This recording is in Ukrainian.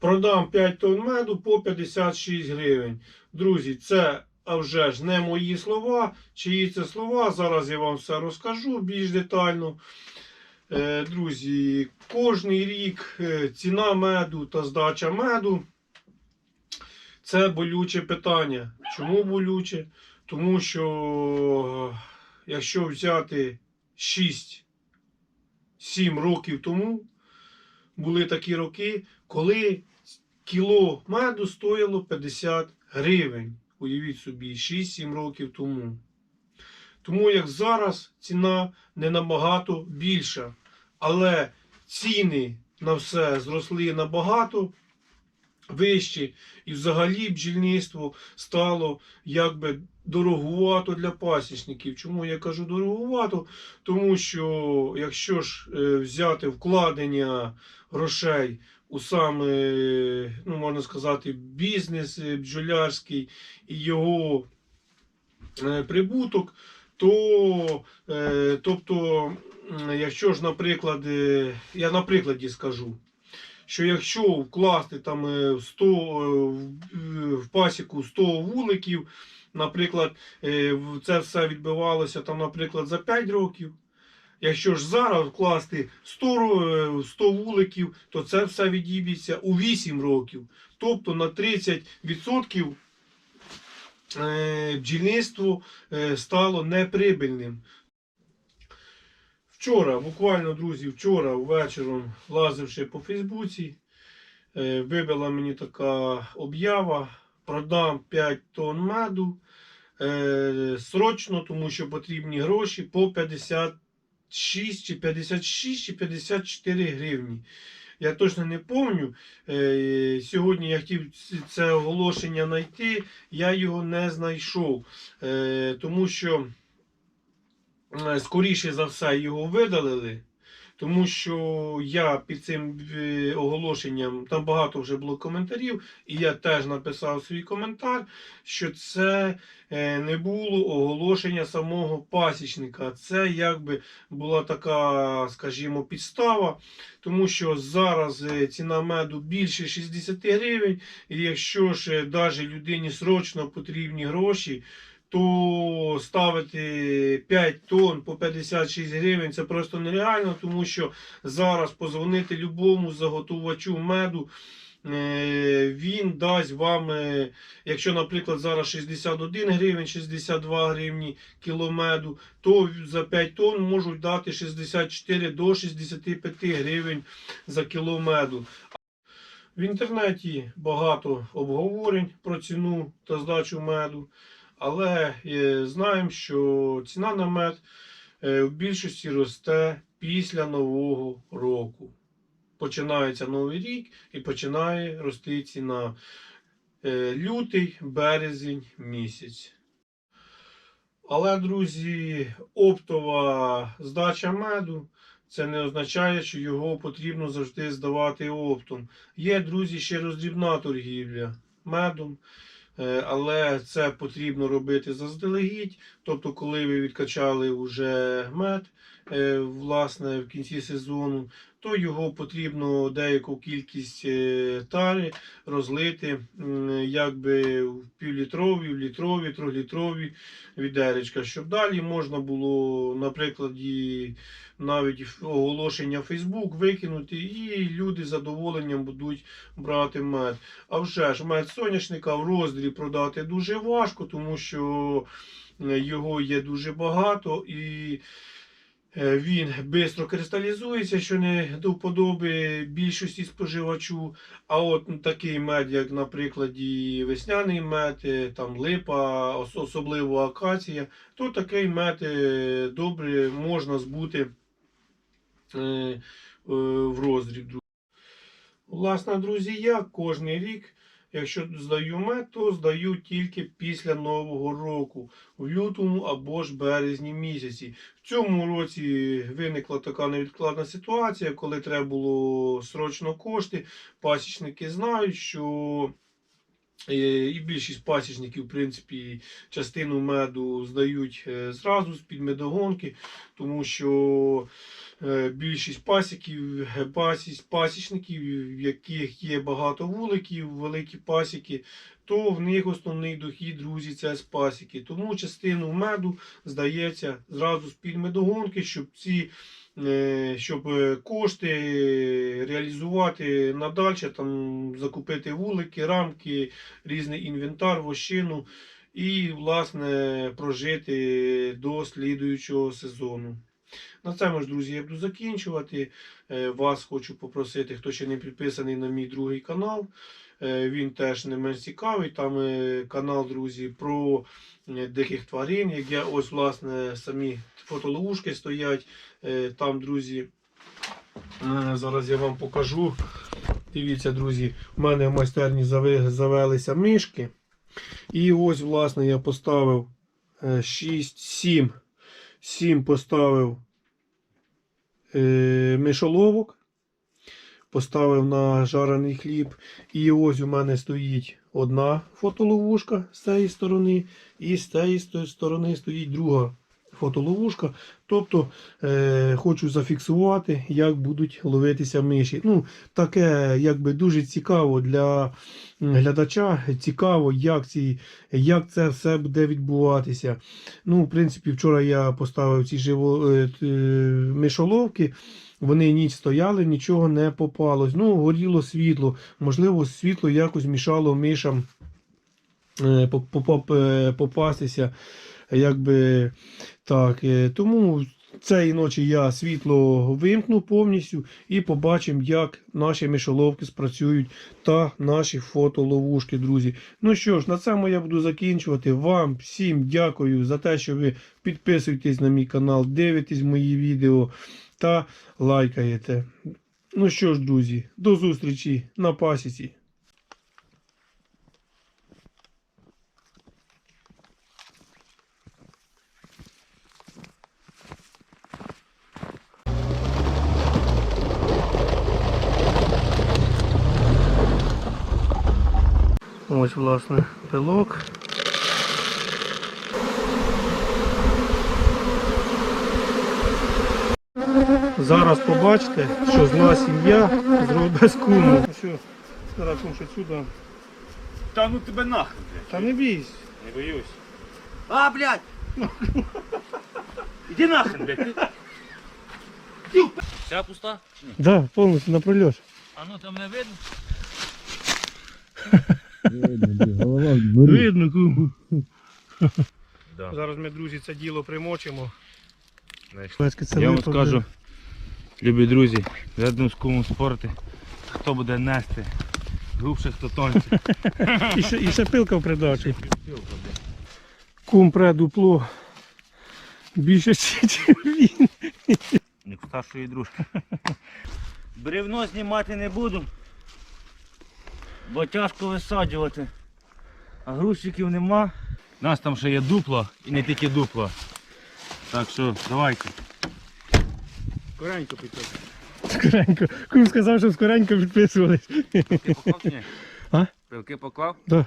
Продам 5 тонн меду по 56 гривень. Друзі, це а вже ж не мої слова. Чиї це слова? Зараз я вам все розкажу більш детально. Е, Друзі, кожний рік е, ціна меду та здача меду це болюче питання. Чому болюче? Тому що якщо взяти 6-7 років тому, були такі роки, коли кіло меду стоїло 50 гривень. Уявіть собі, 6-7 років тому. Тому як зараз ціна не набагато більша. Але ціни на все зросли набагато вищі. І взагалі бджільництво стало якби дорогувато для пасічників. Чому я кажу дорогувато? Тому що якщо ж е, взяти вкладення грошей у саме, ну можна сказати, бізнес е, бджолярський і його е, прибуток, то тобто, якщо ж, наприклад, я на прикладі скажу, що якщо вкласти там е, в 100, е, в- пасіку 100 вуликів, наприклад, е, це все відбивалося там, наприклад, за 5 років. Якщо ж зараз вкласти 100, е, 100 вуликів, то це все відіб'ється у 8 років. Тобто на 30% е, бджільництво е, стало неприбильним. Вчора, буквально, друзі, вчора ввечером, лазивши по Фейсбуці, е, вибила мені така об'ява. Продам 5 тонн меду е, срочно, тому що потрібні гроші по 56 чи 56 чи 54 гривні. Я точно не пам'ятаю. Е, сьогодні я хотів це оголошення знайти, я його не знайшов. Тому що скоріше за все його видалили. Тому що я під цим е, оголошенням, там багато вже було коментарів, і я теж написав свій коментар, що це е, не було оголошення самого пасічника. Це якби була така, скажімо, підстава, тому що зараз е, ціна меду більше 60 гривень, і якщо ж навіть людині срочно потрібні гроші, то ставити 5 тонн по 56 гривень це просто нереально, тому що зараз позвонити любому заготувачу меду. е, Він дасть вам, е, якщо, наприклад, зараз 61 гривень, 62 гривні кіло меду, то за 5 тонн можуть дати 64 до 65 гривень за кіло меду. В інтернеті багато обговорень про ціну та здачу меду. Але е, знаємо, що ціна на мед е, в більшості росте після Нового року. Починається новий рік і починає рости ціна. Е, Лютий, березень місяць. Але, друзі, оптова здача меду це не означає, що його потрібно завжди здавати оптом. Є, друзі, ще роздрібна торгівля медом. Е, але це потрібно робити заздалегідь. Тобто, коли ви відкачали вже мед е, власне в кінці сезону, то його потрібно деяку кількість е, тари розлити якби в півлітрові, в літрові, трьохлітрові відеречка, щоб далі можна було, наприклад, і навіть оголошення Facebook викинути, і люди з задоволенням будуть брати мед. А вже ж мед соняшника в роздрі продати дуже важко, тому що його є дуже багато і він швидко кристалізується, що не до вподоби більшості споживачу. А от такий мед, як, наприклад, і весняний мед, е, там липа, особливо акація, то такий мед е, добре можна збути е, е, в роздріб. Власне, друзі, я кожен рік, якщо здаю мед, то здаю тільки після Нового року, в лютому або ж березні місяці. В цьому році виникла така невідкладна ситуація, коли треба було срочно кошти. Пасічники знають, що І більшість пасічників, в принципі, частину меду здають е, зразу з під медогонки, тому що е, більшість пасіків, е, пасіч, пасічників, в яких є багато вуликів, великі пасіки, то в них основний дохід, друзі, це з пасіки. Тому частину меду здається зразу з під медогонки, щоб ці е, щоб е, кошти реалізувати надальше, там закупити вулики, рамки, різний інвентар, вощину і, власне, прожити до слідуючого сезону. На цьому ж, друзі, я буду закінчувати. Е, Вас хочу попросити, хто ще не підписаний на мій другий канал. Е, Він теж не менш цікавий. Там е, канал, друзі, про е, диких тварин. Як я ось, власне, самі фотоловушки стоять. Там, друзі, зараз я вам покажу. Дивіться, друзі, в мене в майстерні завелися мишки. І ось, власне, я поставив 6, 7. 7 поставив мишоловок. Поставив на жарений хліб. І ось у мене стоїть одна фотоловушка з цієї сторони, і з цієї сторони стоїть друга фотоловушка. Тобто е, хочу зафіксувати, як будуть ловитися миші. Ну, таке якби дуже цікаво для глядача. Цікаво, як, ці, як це все буде відбуватися. Ну, в принципі, вчора я поставив ці живо, е, е, мишоловки. Вони ніч стояли, нічого не попалось. Ну, горіло світло. Можливо, світло якось мішало мишам е, е, попастися. Якби так. е, Тому цієї ночі я світло вимкну повністю і побачимо, як наші мишоловки спрацюють та наші фотоловушки, друзі. Ну що ж, на цьому я буду закінчувати. Вам всім дякую за те, що ви підписуєтесь на мій канал, дивитесь мої відео та лайкаєте. Ну що ж, друзі, до зустрічі на пасіці. Ось, власне, пилок. Зараз побачите, що зла сім'я зробить без куму. Що, зараз кум, сюди. Та ну тебе нахрен, блядь. Та не бійся. Не боюсь. А, блядь! Іди нахрен, блядь. Вся пуста? Да, повністю на прольот. А ну там не видно? Голова. Видно, кум. Да. Зараз ми, друзі, це діло примочимо. Я вам скажу, любі друзі, ведемо з кумом спорти. Хто буде нести? Грубше, хто тонше. І ще, і ще пилка в придачі. Кум пре дупло. Більше, ніж він. Як старшої дружки. Бревно знімати не буду, бо тяжко висаджувати. А грузчиків нема. У нас там ще є дупло і не тільки дупло. Так що давайте. Коренько підписуйте. Скоренько. Кум сказав, що скоренько підписувались. Пилки поклав чи ні? А? Пилки поклав? Да.